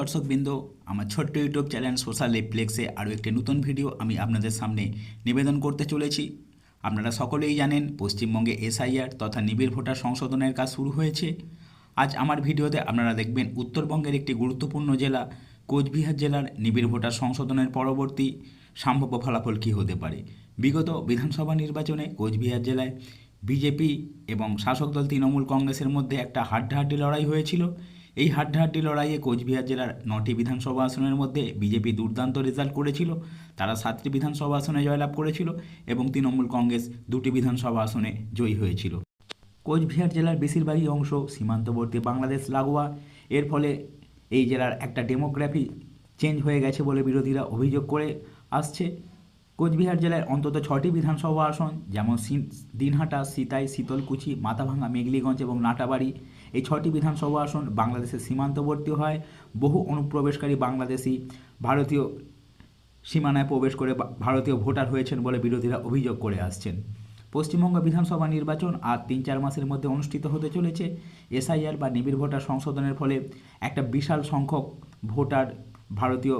দর্শকবৃন্দ, আমার ছোট্ট ইউটিউব চ্যানেল সোশ্যাল রিফ্লেক্সে আরও একটি নতুন ভিডিও আমি আপনাদের সামনে নিবেদন করতে চলেছি। আপনারা সকলেই জানেন, পশ্চিমবঙ্গে এসআইআর তথা নিবিড় ভোটার সংশোধনের কাজ শুরু হয়েছে। আজ আমার ভিডিওতে আপনারা দেখবেন, উত্তরবঙ্গের একটি গুরুত্বপূর্ণ জেলা, কোচবিহার জেলার নিবিড় ভোটার সংশোধনের পরবর্তী সম্ভাব্য ফলাফল কী হতে পারে? বিগত বিধানসভা নির্বাচনে কোচবিহার জেলায় বিজেপি এবং শাসক দল তৃণমূল কংগ্রেসের মধ্যে একটা হাড্ডাহাড্ডি লড়াই হয়েছিল। এই হাড্ডাহাড্ডি লড়াইয়ে কোচবিহার জেলার নটি বিধানসভা আসনের মধ্যে বিজেপি দুর্দান্ত রেজাল্ট করেছিল, তারা সাতটি বিধানসভা আসনে জয়লাভ করেছিল এবং তৃণমূল কংগ্রেস দুটি বিধানসভা আসনে জয়ী হয়েছিল। কোচবিহার জেলার বেশিরভাগই অংশ সীমান্তবর্তী বাংলাদেশ লাগোয়া। এর ফলে এই জেলার একটা ডেমোগ্রাফি চেঞ্জ হয়ে গেছে বলে বিরোধীরা অভিযোগ করে আসছে। কোচবিহার জেলায় অন্তত ছটি বিধানসভা আসন, যেমন দিনহাটা, সিতাই, শীতলকুচি মাথাভাঙা মেঘলিগঞ্জ এবং নাটাবাড়ি। এই ছটি বিধানসভা আসন বাংলাদেশের সীমান্তবর্তী হয়। বহু অনুপ্রবেশকারী বাংলাদেশি ভারতীয় সীমানায় প্রবেশ করে ভারতীয় ভোটার হয়েছেন বলে বিরোধীরা অভিযোগ করে আসছেন। পশ্চিমবঙ্গ বিধানসভা নির্বাচন আর তিন চার মাসের মধ্যে অনুষ্ঠিত হতে চলেছে। এসআইআর বা নিবিড় ভোটার সংশোধনের ফলে একটা বিশাল সংখ্যক ভোটার ভারতীয়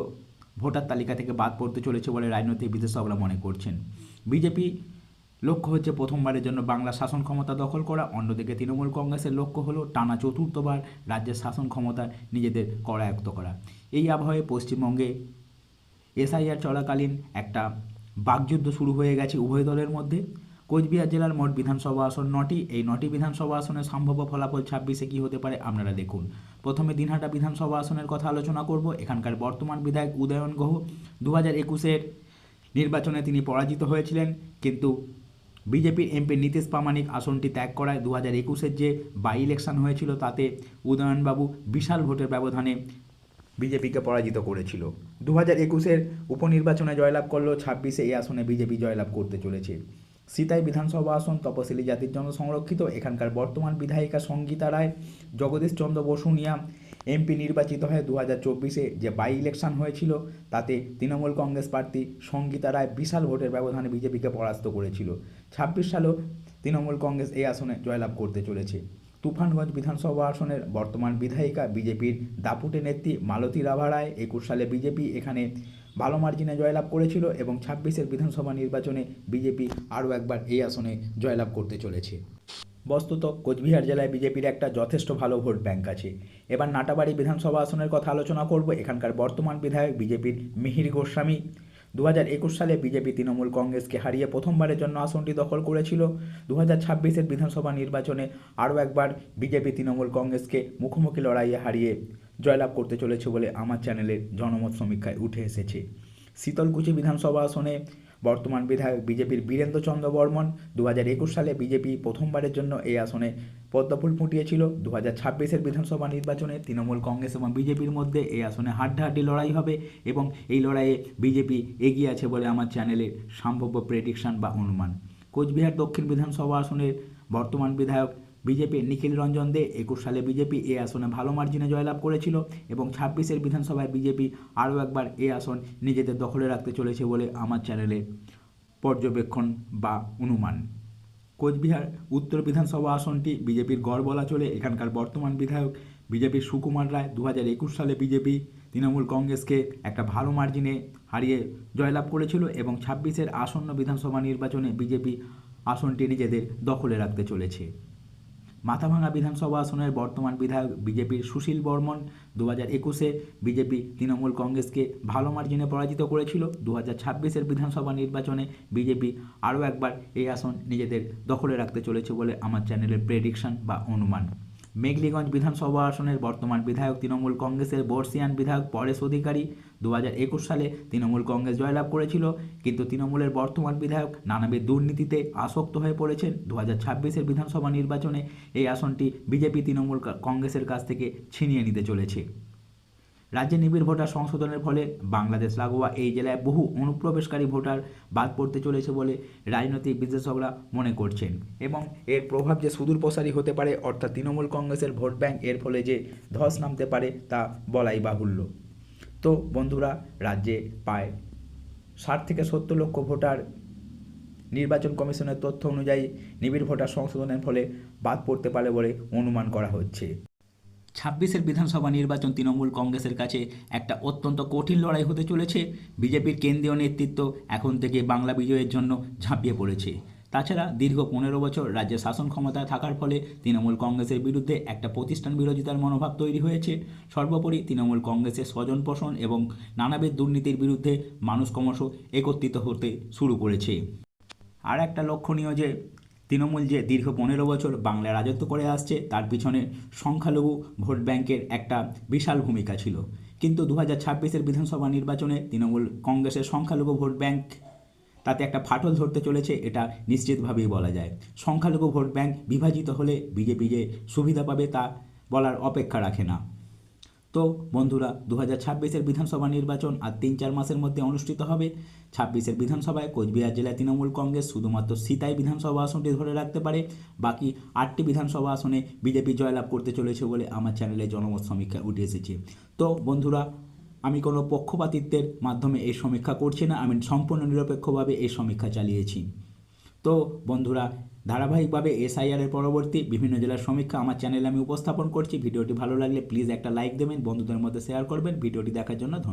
ভোটার তালিকা থেকে বাদ পড়তে চলেছে বলে রাজনৈতিক বিশেষজ্ঞরা মনে করছেন। বিজেপি লক্ষ্য হচ্ছে প্রথমবারের জন্য বাংলা শাসন ক্ষমতা দখল করা, অন্যদিকে তৃণমূল কংগ্রেসের লক্ষ্য হলো টানা চতুর্থবার রাজ্যের শাসন ক্ষমতা নিজেদের করায়ত্ত করা। এই আবহে পশ্চিমবঙ্গে এসআইআর চলাকালীন একটা বাকযুদ্ধ শুরু হয়ে গেছে উভয় দলের মধ্যে। কোচবিহার জেলার মোট বিধানসভা আসন নটি। এই নটি বিধানসভা আসনের সম্ভাব্য ফলাফল ছাব্বিশে কী হতে পারে আপনারা দেখুন। প্রথমে দিনহাটা বিধানসভা আসনের কথা আলোচনা করব। এখানকার বর্তমান বিধায়ক উদয়ন গুহ। দু হাজার একুশের নির্বাচনে তিনি পরাজিত হয়েছিলেন, কিন্তু বিজেপির এমপি নীতিশ প্রামাণিক আসনটি ত্যাগ করায় দু হাজার একুশের যে বাই ইলেকশন হয়েছিল তাতে উদয়নবাবু বিশাল ভোটের ব্যবধানে বিজেপিকে পরাজিত করেছিল। দু হাজার একুশের উপনির্বাচনে জয়লাভ করলেও ছাব্বিশে এই আসনে বিজেপি জয়লাভ করতে চলেছে। সিতাই বিধানসভা আসন তপশিলি জাতির জন্য সংরক্ষিত এখানকার বর্তমান বিধায়িকা সঙ্গীতা রায়, জগদীশ চন্দ্র বসুনিয়া এমপি নির্বাচিত হয়ে দু হাজার চব্বিশে যে বাই ইলেকশন হয়েছিল, তাতে তৃণমূল কংগ্রেস প্রার্থী সঙ্গীতা রায় বিশাল ভোটের ব্যবধানে বিজেপিকে পরাস্ত করেছিল। ছাব্বিশ সালেও তৃণমূল কংগ্রেস এই আসনে জয়লাভ করতে চলেছে। তুফানগঞ্জ বিধানসভা আসনের বর্তমান বিধায়িকা বিজেপির দাপুটে নেত্রী মালতী রাভা রায় একুশ সালে বিজেপি এখানে ভালো মার্জিনে জয়লাভ করেছিল এবং ছাব্বিশের বিধানসভা নির্বাচনে বিজেপি আরও একবার এই আসনে জয়লাভ করতে চলেছে। বস্তুত কোচবিহার জেলায় বিজেপির একটা যথেষ্ট ভালো ভোট ব্যাংক আছে। এবার নাটাবাড়ি বিধানসভা আসনের কথা আলোচনা করব, এখানকার বর্তমান বিধায়ক বিজেপির মিহির গোস্বামী। দু হাজার একুশ সালে বিজেপি তৃণমূল কংগ্রেসকে হারিয়ে প্রথমবারের জন্য আসনটি দখল করেছিল। দু হাজার বিধানসভা নির্বাচনে আরও একবার বিজেপি তৃণমূল কংগ্রেসকে মুখোমুখি লড়াইয়ে হারিয়ে জয়লাভ করতে চলেছে বলে আমার চ্যানেলের জনমত সমীক্ষায় উঠে এসেছে। শীতলকুচি বিধানসভা আসনে বর্তমান বিধায়ক বিজেপির বীরেন্দ্র চন্দ্র বর্মন দু হাজার একুশ সালে বিজেপি প্রথমবারের জন্য এই আসনে পদ্মফুল ফুটিয়েছিল। দু হাজার ছাব্বিশের বিধানসভা নির্বাচনে তৃণমূল কংগ্রেস এবং বিজেপির মধ্যে এই আসনে হাড্ডাহাড্ডি লড়াই হবে এবং এই লড়াইয়ে বিজেপি এগিয়ে আছে বলে আমার চ্যানেলের সম্ভাব্য প্রেডিকশন বা অনুমান। কোচবিহার দক্ষিণ বিধানসভা আসনের বর্তমান বিধায়ক বিজেপি নিখিল রঞ্জন দে একুশ সালে বিজেপি এই আসনে ভালো মার্জিনে জয়লাভ করেছিল এবং ছাব্বিশের বিধানসভায় বিজেপি আরও একবার এই আসন নিজেদের দখলে রাখতে চলেছে বলে আমার চ্যানেলে পর্যবেক্ষণ বা অনুমান। কোচবিহার উত্তর বিধানসভা আসনটি বিজেপির গড় বলা চলে। এখানকার বর্তমান বিধায়ক বিজেপির সুকুমার রায় দু হাজার একুশ সালে বিজেপি তৃণমূল কংগ্রেসকে একটা ভালো মার্জিনে হারিয়ে জয়লাভ করেছিল এবং ছাব্বিশের আসন্ন বিধানসভা নির্বাচনে বিজেপি আসনটি নিজেদের দখলে রাখতে চলেছে। মাথাভাঙা বিধানসভা আসনের বর্তমান বিধায়ক বিজেপির সুশীল বর্মন দু হাজার একুশে বিজেপি তৃণমূল কংগ্রেসকে ভালো মার্জিনে পরাজিত করেছিল। দু হাজার ছাব্বিশের বিধানসভা নির্বাচনে বিজেপি আরও একবার এই আসন নিজেদের দখলে রাখতে চলেছে বলে আমার চ্যানেলের প্রেডিকশন বা অনুমান। মেঘলিগঞ্জ বিধানসভা আসনের বর্তমান বিধায়ক তৃণমূল কংগ্রেসের বর্ষিয়ান বিধায়ক পরেশ অধিকারী দু হাজার একুশ সালে তৃণমূল কংগ্রেস জয়লাভ করেছিল, কিন্তু তৃণমূলের বর্তমান বিধায়ক নানাবিধ দুর্নীতিতে আসক্ত হয়ে পড়েছেন। দু হাজার বিধানসভা নির্বাচনে এই আসনটি বিজেপি তৃণমূল কংগ্রেসের কাছ থেকে ছিনিয়ে নিতে চলেছে। রাজ্যে নিবিড় ভোটার সংশোধনের ফলে বাংলাদেশ লাগোয়া এই জেলায় বহু অনুপ্রবেশকারী ভোটার বাদ পড়তে চলেছে বলে রাজনৈতিক বিশেষজ্ঞরা মনে করছেন। এবং এর প্রভাব যে সুদূর প্রসারী হতে পারে, অর্থাৎ তৃণমূল কংগ্রেসের ভোট ব্যাংক এর ফলে যে ধস নামতে পারে তা বলাই বাহুল্য। তো বন্ধুরা, রাজ্যে পায় ষাট থেকে সত্তর লক্ষ ভোটার নির্বাচন কমিশনের তথ্য অনুযায়ী নিবিড় ভোটার সংশোধনের ফলে বাদ পড়তে পারে বলে অনুমান করা হচ্ছে। ছাব্বিশের বিধানসভা নির্বাচন তৃণমূল কংগ্রেসের কাছে একটা অত্যন্ত কঠিন লড়াই হতে চলেছে। বিজেপির কেন্দ্রীয় নেতৃত্ব এখন থেকে বাংলা বিজয়ের জন্য ঝাঁপিয়ে পড়েছে। তাছাড়া দীর্ঘ পনেরো বছর রাজ্যে শাসন ক্ষমতায় থাকার ফলে তৃণমূল কংগ্রেসের বিরুদ্ধে একটা প্রতিষ্ঠান বিরোধিতার মনোভাব তৈরি হয়েছে। সর্বোপরি তৃণমূল কংগ্রেসের স্বজন পোষণ এবং নানাবিধ দুর্নীতির বিরুদ্ধে মানুষ ক্রমশ একত্রিত হতে শুরু করেছে। আর একটা লক্ষণীয় যে তৃণমূল যে দীর্ঘ পনেরো বছর বাংলায় রাজত্ব করে আসছে, তার পিছনে সংখ্যালঘু ভোট ব্যাংকের একটা বিশাল ভূমিকা ছিল। কিন্তু দু হাজার ছাব্বিশের বিধানসভা নির্বাচনে তৃণমূল কংগ্রেসের সংখ্যালঘু ভোট ব্যাংক তাতে একটা ফাটল ধরতে চলেছে, এটা নিশ্চিতভাবেই বলা যায়। সংখ্যালঘু ভোট ব্যাংক বিভাজিত হলে বিজেপি যে সুবিধা পাবে তা বলার অপেক্ষা রাখে না। তো বন্ধুরা দু হাজার ছাব্বিশের বিধানসভা নির্বাচন আর তিন চার মাসের মধ্যে অনুষ্ঠিত হবে। ছাব্বিশের বিধানসভায় কোচবিহার জেলায় তৃণমূল কংগ্রেস শুধুমাত্র সিতাই বিধানসভা আসনটি ধরে রাখতে পারে। বাকি আটটি বিধানসভা আসনে বিজেপি জয়লাভ করতে চলেছে বলে আমার চ্যানেলে জনমত সমীক্ষা উঠে এসেছে। তো বন্ধুরা, আমি কোনো পক্ষপাতিত্বের মাধ্যমে এই সমীক্ষা করছি না, আমি সম্পূর্ণ নিরপেক্ষভাবে এই সমীক্ষা চালিয়েছি। তো বন্ধুরা, ধারাবাহিকভাবে এসআইআর এর পরবর্তী বিভিন্ন জেলার সমীক্ষা আমার চ্যানেলে আমি উপস্থাপন করছি। ভিডিওটি ভালো লাগলে প্লিজ একটা লাইক দেবেন, বন্ধুদের মধ্যে শেয়ার করবেন। ভিডিওটি দেখার জন্য